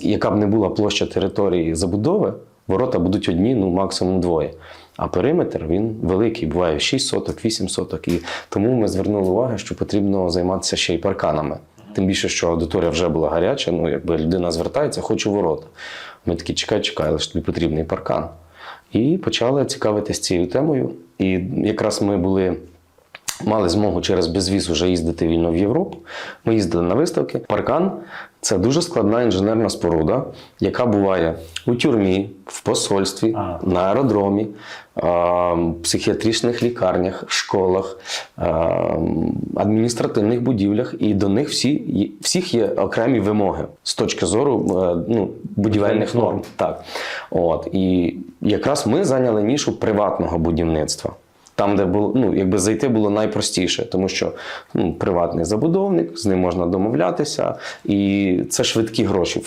яка б не була площа території забудови, ворота будуть одні, ну максимум двоє. А периметр він великий, буває 6 соток, 8 соток. І тому ми звернули увагу, що потрібно займатися ще й парканами. Тим більше, що аудиторія вже була гаряча, ну якби людина звертається, хочу ворота. Ми такі чекай, чекай, але ж тобі потрібний паркан. І почали цікавитись цією темою. І якраз ми були мали змогу через безвіз вже їздити вільно в Європу. Ми їздили на виставки. Паркан це дуже складна інженерна споруда, яка буває у тюрмі, в посольстві, А. на аеродромі, а, психіатричних лікарнях, школах, адміністративних будівлях, і до них всі, всіх є окремі вимоги з точки зору е, ну, будівельних норм. Так. От. І якраз ми зайняли нішу приватного будівництва. Там, де було, ну, якби зайти було найпростіше, тому що ну, приватний забудовник, з ним можна домовлятися, і це швидкі гроші.